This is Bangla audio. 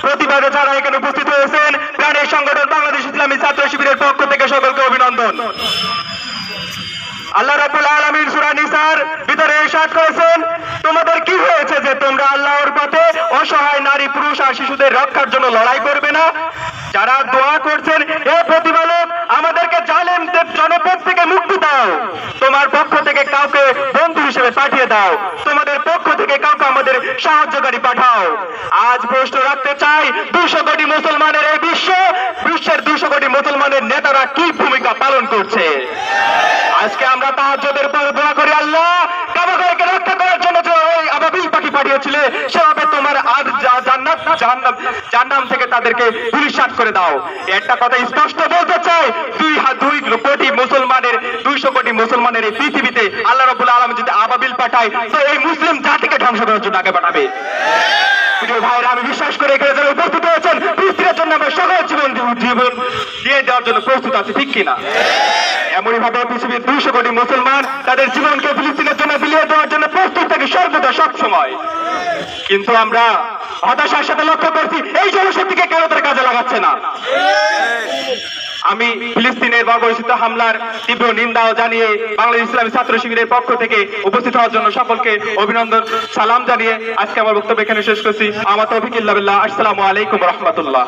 প্রতিবাদে তোমাদের কি হয়েছে যে তোমরা আল্লাহর পথে অসহায় নারী, পুরুষ আর শিশুদের রক্ষার জন্য লড়াই করবে না? যারা দোয়া করছেন, এ প্রতিপালক আমাদেরকে জালেম দেব জনপদ থেকে মুক্তি দাও তোমার পক্ষ থেকে কাউকে বন্ধু হিসেবে পাঠিয়ে দাও। তোমাদের পক্ষ থেকে কাউকে আমাদের সাহায্যকারী পাঠাও। আজ প্রশ্ন রাখতে চাই, দুশো কোটি মুসলমানের এই বিশ্ব, বিশ্বের দুশো কোটি মুসলমানের নেতারা কি ভূমিকা পালন করছে? আজকে আমরা তাহাজ্জুদের পর দোয়া করি, আল্লাহ, কাবাগরকে রক্ষা করার জন্য যে ওই আবাবিল পাখি পাঠিয়েছিলে, সেভাবে তোমার আজ যা- জান্নাত, জাহান্নাম জাহান্নাম থেকে তাদেরকে পুলিশাত করে দাও। একটা কথা স্পষ্ট বলতে চাই, দুই হাত দুই কোটি মুসলমানের, দুইশো কোটি মুসলমানের এই পৃথিবীতে আল্লাহ আবাবিল পাঠায় তো এই মুসলিম জাতিকে ধ্বংস করার জন্য আগে পাঠাবে। পৃথিবীর মুসলমান তাদের জীবনকে জন্য দেওয়ার জন্য প্রস্তুত থাকে সর্বদা সব সময়। কিন্তু আমরা হতাশার সাথে লক্ষ্য করছি, এই জনশক্তিকে কেন তার কাজে আমি ফিলিস্তিনের বর্বরিত হামলার তীব্র নিন্দাও জানিয়ে বাংলাদেশ ইসলামী ছাত্র শিবিরের পক্ষ থেকে উপস্থিত হওয়ার জন্য সকলকে অভিনন্দন, সালাম জানিয়ে আজকে আমার বক্তব্য এখানে শেষ করছি। আমার তৌফিক আসসালামু আলাইকুম রহমতুল্লাহ।